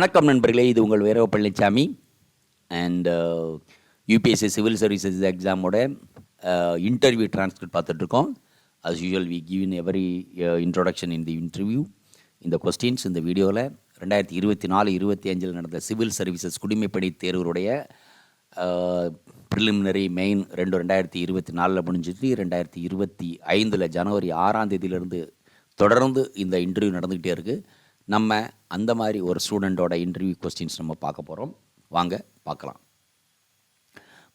வணக்கம் நண்பர்களே இது உங்கள் வீரவ Palanisamy and UPSC civil services எக்ஸாமோட interview transcript பார்த்துட்ருக்கோம். As usual we give in every introduction in the interview இந்த கொஸ்டின்ஸ் இந்த வீடியோவில் ரெண்டாயிரத்தி இருபத்தி நாலு இருபத்தி அஞ்சில் நடந்த சிவில் சர்வீசஸ் குடிமைப்பணி தேர்வுடைய ப்ரிலிமினரி மெயின் ரெண்டு ரெண்டாயிரத்தி இருபத்தி நாலில் முடிஞ்சிட்டு ரெண்டாயிரத்தி இருபத்தி ஐந்தில் ஜனவரி ஆறாம் தேதியிலிருந்து தொடர்ந்து இந்த இன்டர்வியூ நடந்துக்கிட்டே இருக்குது நம்ம அந்த மாதிரி ஒரு ஸ்டூடெண்ட்டோட இன்டர்வியூ கொஸ்டின்ஸ் நம்ம பார்க்க போகிறோம் வாங்க பார்க்கலாம்.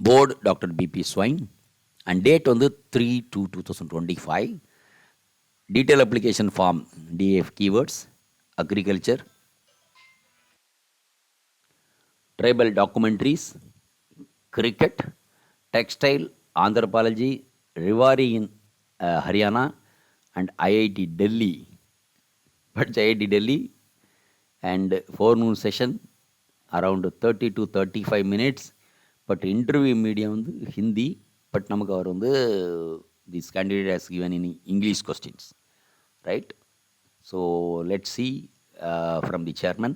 Board doctor BP Swain and date வந்து three two two thousand twenty five detail application form DF keywords agriculture tribal documentaries cricket textile anthropology Rewari in Haryana and IIT Delhi Delhi. But IIT Delhi and forenoon session around 30 to 35 minutes. But interview medium வந்து Hindi but நமக்கு அவர் வந்து this candidate has given in English questions right so let see from the chairman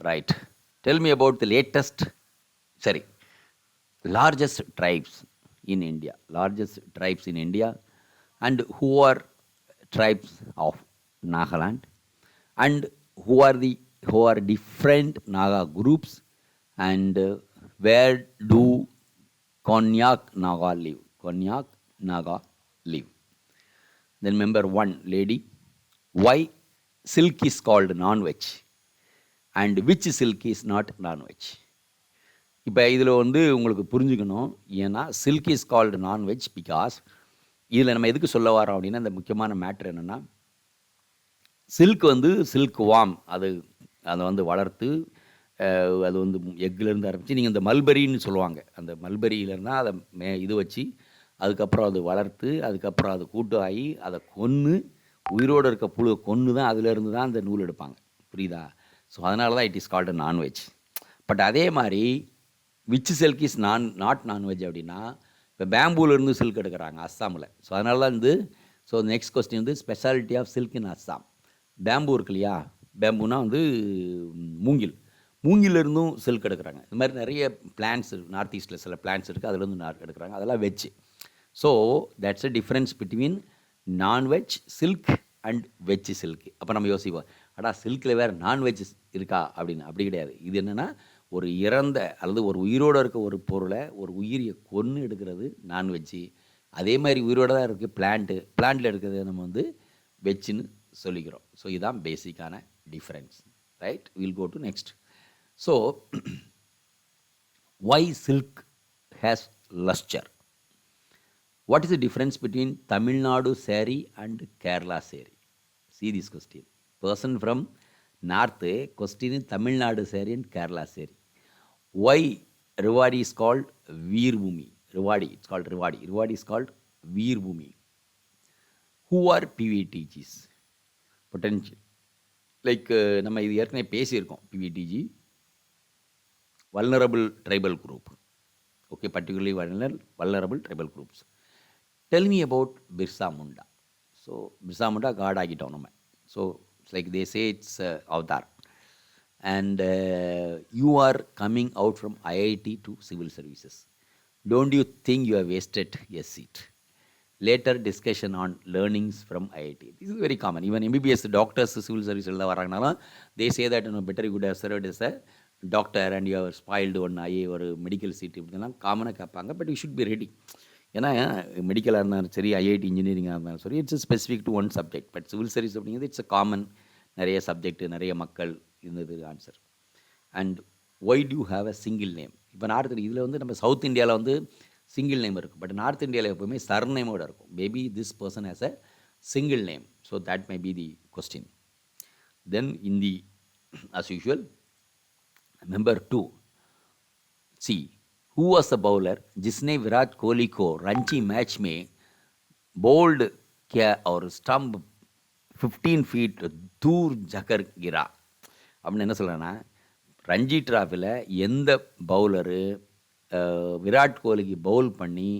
Right. Tell me about the latest, sorry, largest tribes in India, largest tribes in India, and who are tribes of Nagaland, and who are the who are different Naga groups, and uh, where do Konyak Naga live? Konyak Naga live. Then member one lady, why silk is called non-veg? And which silk is not non-veg இப்போ இதில் வந்து உங்களுக்கு புரிஞ்சுக்கணும் ஏன்னா silk is called non-veg because இதில் நம்ம எதுக்கு சொல்ல வரோம் அப்படின்னா இந்த முக்கியமான மேட்ரு என்னென்னா சில்க் வந்து சில்க் வாம். அது அதை வந்து வளர்த்து அது வந்து எக்லேருந்து ஆரம்பித்து நீங்கள் இந்த மல்பரின்னு சொல்லுவாங்க. அந்த மல்பரியிலேருந்து அதை மே இது வச்சு அதுக்கப்புறம் அது வளர்த்து அதுக்கப்புறம் அது கூட்டு ஆகி அதை கொன்று உயிரோடு இருக்க புழு கொன்று தான் அதுலேருந்து தான் அந்த நூல் எடுப்பாங்க. புரியுதா? ஸோ அதனால தான் it is called non-veg but அதே மாதிரி which silk is non not non-veg அப்படின்னா இப்போ பேம்பூலேருந்து சில்க் எடுக்கிறாங்க அஸ்ஸாமில். ஸோ அதனால தான் வந்து ஸோ நெக்ஸ்ட் கொஸ்டின் வந்து speciality of silk in Assam bamboo இருக்கு இல்லையா? பேம்புனா வந்து மூங்கில். மூங்கிலிருந்தும் சில்க் எடுக்கிறாங்க. இந்த மாதிரி நிறைய பிளான்ஸ் நார்த் ஈஸ்ட்டில் சில பிளான்ஸ் இருக்குது அதுலேருந்து எடுக்கிறாங்க. அதெல்லாம் veg so that's a difference between non-veg silk and veg silk அப்போ நம்ம யோசிப்போம். அடா சில்கில் வேறு நான்வெஜ் இருக்கா அப்படின்னு. அப்படி கிடையாது. இது என்னென்னா ஒரு இறந்த அல்லது ஒரு உயிரோடு இருக்க ஒரு பொருளை ஒரு உயிரியை கொன்று எடுக்கிறது நான்வெஜ்ஜு அதே மாதிரி உயிரோடு தான் இருக்குது பிளான்ட்டு பிளான்ட்டில் எடுக்கிறது நம்ம வந்து வெஜ்ஜுன்னு சொல்லிக்கிறோம் ஸோ இதுதான் பேசிக்கான difference right will go to next so why silk has lustre what is the difference between Tamil Nadu sari and Kerala sari see this question person from north question Tamil Nadu sari and Kerala sari why Rewari is called Veerbhoomi Rewari it's called Rewari Rewari is called Veerbhoomi who are PVTGs? Potential like நம்ம இது ஏற்கனவே பேசியிருக்கோம் PVTG vulnerable tribal group okay particularly vulner vulnerable tribal groups tell me about Birsa Munda so Birsa Munda god ஆகிட்டோம் நம்ம so it's like they say it's avatar and you are coming out from IIT to civil services don't you think you have wasted as seat later discussion on learnings from IIT is very common is very doctors civil MBBS doctors, எல்லாம் வராங்கனாலும் they say that you better good serve is a doctor and you are and one have IA ஒரு medical seat இப்படிலாம் காமனாக கேட்பாங்க. But you should be ready ஏன்னா மெடிக்கலாக இருந்தாலும் சரி IIT இன்ஜினியரிங்காக இருந்தாலும் சரி it's specific to one subject but civil service அப்படிங்கிறது இட்ஸ் காமன் நிறைய சப்ஜெக்ட் நிறைய மக்கள் இருந்தது answer and why do have a single name இப்போ நார்த் இதில் வந்து நம்ம சவுத் இந்தியாவில் வந்து சிங்கிள் நேம் இருக்கும். பட் நார்த் இந்தியாவில் எப்போவுமே சர் சர்நேமோடு இருக்கும் maybe this person has a single name so that may be the question then Hindi as usual number two see who was a bowler ஜிஸ்னே Virat Kohli கோ ரஞ்சி மேட்ச் மே bowled கே அவர் stump fifteen feet தூர் ஜகர் கிரா அப்படின்னு என்ன சொல்கிறேன்னா ரஞ்சி டிராஃபியில் எந்த பவுலரு விராட் கோலிக்கு பவுல் பண்ணி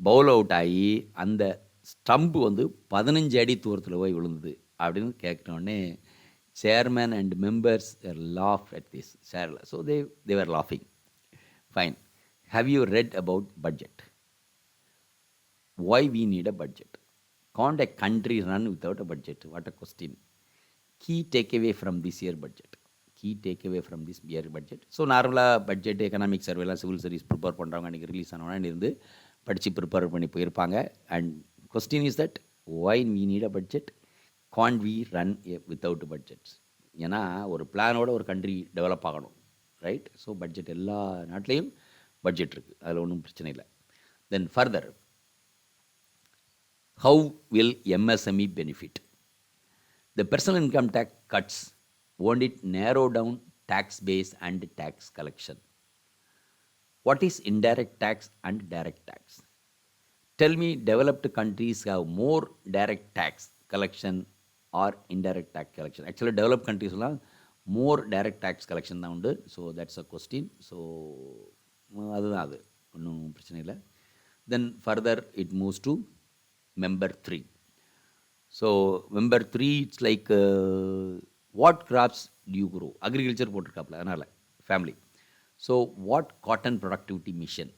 பவுல் அவுட் ஆகி அந்த ஸ்டம்பு வந்து பதினஞ்சு அடி தூரத்தில் போய் விழுந்தது அப்படின்னு கேட்டோடனே chairman and members laugh at this சேரில் so they Thevar லாஃபிங் fine have you read about budget why we need a budget can't a country run without a budget what a question key takeaway from this year budget key Key from from this budget so நார்மலாக budget economic சர்வேலாம் civil service prepare பண்ணுறவங்க அன்றைக்கி release ஆனவங்க இருந்து படித்து prepare பண்ணி போயிருப்பாங்க. And question is that why we need a budget can we run without budgets ஏன்னா ஒரு பிளானோட ஒரு கண்ட்ரி டெவலப் ஆகணும் ரைட் ஸோ பட்ஜெட் எல்லா நாட்டிலையும் பட்ஜெட் இருக்குது அதில் ஒன்றும் பிரச்சனை இல்லை. Then further how will MSME benefit the personal income tax cuts won't it narrow down tax base and tax collection? What is indirect tax and direct tax? Tell me, developed countries have more direct tax collection or indirect tax collection. Actually, developed countries have more direct tax collection தான் உண்டு so that's a question so அதுதான் அது ஒன்றும் பிரச்சனை இல்லை then further it moves to member three so member three it's like what crops do grow agriculture போட்டிருக்காப்புல அதனால் family so what cotton productivity mission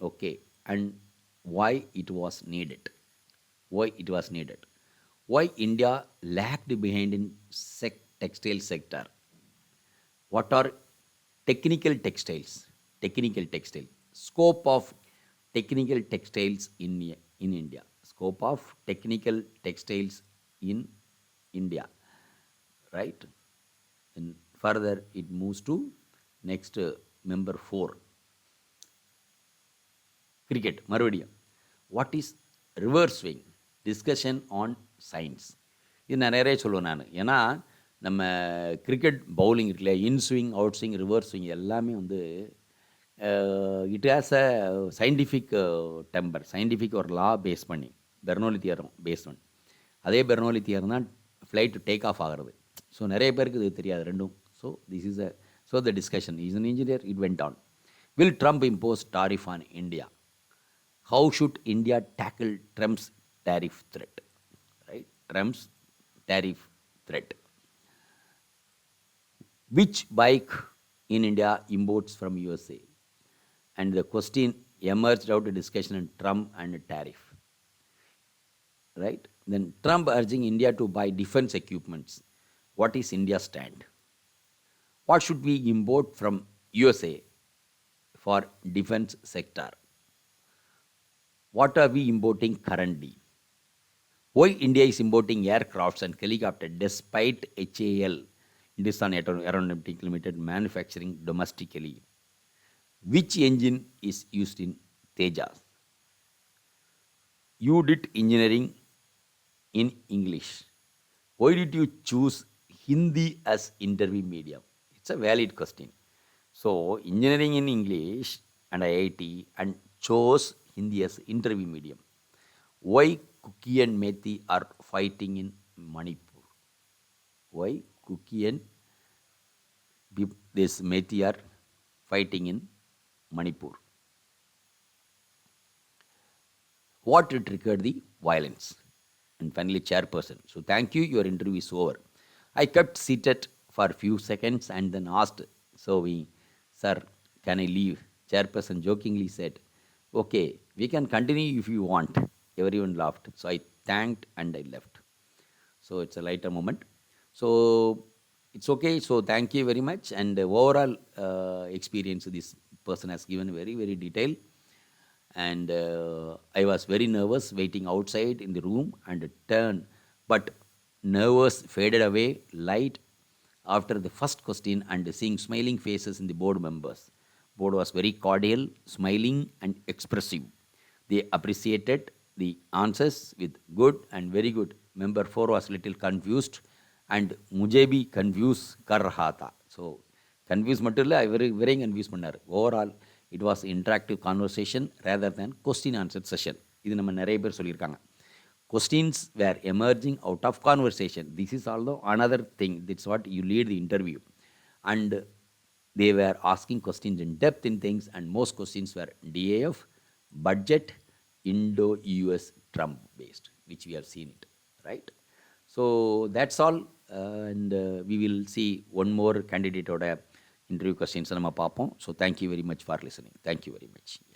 okay and why it was needed why it was needed why india lagged behind in sec- textile sector what are technical textiles technical textile scope of technical textiles in in india scope of technical textiles in india right? And further it moves to next uh, member 4 cricket மறுபடியும். What is reverse swing discussion on science இது நான் நிறைய சொல்லுவேன் நான். ஏன்னா நம்ம cricket bowling இருக்குல்ல in swing out swing reverse swing எல்லாமே வந்து it has a scientific temper scientific ஒரு லா பேஸ் பண்ணி. பெர்னோலி தியரம் பேஸ் பண்ணி அதே பெர்னோலி தியரம் தான் ஃப்ளைட் டேக் ஆஃப் ஆகிறது. ஸோ நிறைய பேருக்கு இது தெரியாது ரெண்டும் so this is a so the discussion is an engineer it went on will Trump impose tariff on India how should India tackle Trump's tariff threat? Right? Trump's tariff threat. Which bike in India imports from USA? And the question emerged out of discussion on Trump and tariff. Right? Then Trump urging India to buy defense equipments. What is India's stand? What should we import from USA for defense sector? what are we importing currently? Why India is importing aircrafts and helicopters despite HAL, Hindustan Aero- Aeronautical Limited, manufacturing domestically? Which engine is used in Tejas? You did engineering in English. Why did you choose Hindi as interview medium? It's a valid question. So, engineering in English and IIT and chose Hindi as interview medium. Why Kuki and Methi are fighting in Manipur? Why Kuki and this Methi are fighting in Manipur? What triggered the violence? And finally, chairperson. So, thank you. Your interview is over. I kept seated for a few seconds and then asked, So, we, sir, can I leave? Chairperson jokingly said, Okay, we can continue if you want. Everyone laughed. So, I thanked and I left. So, it's a lighter moment. So, it's okay. So, thank you very much. And overall uh, experience this person has given very, very detailed and uh, I was very nervous waiting outside in the room and turn, but nervous faded away, light after the first question and seeing smiling faces in the board members. Board was very cordial, smiling and expressive. They appreciated the answers with good and very good. Member 4 was little confused and mujhe bhi confuse kar raha tha. So, confuse மட்டும் இல்லை இவர் இவரையும் confuse பண்ணார் overall it was interactive conversation rather than question answer session இது நம்ம நிறைய பேர் சொல்லியிருக்காங்க questions were emerging out of conversation. This is also another thing. That's what you lead the interview. And they were asking questions in depth in things, and most questions were DAF, budget, Indo US Trump based, which we have seen it, right? So that's all. Uh, and uh, we will see one more candidate or interview questions. So thank you very much for listening. Thank you very much.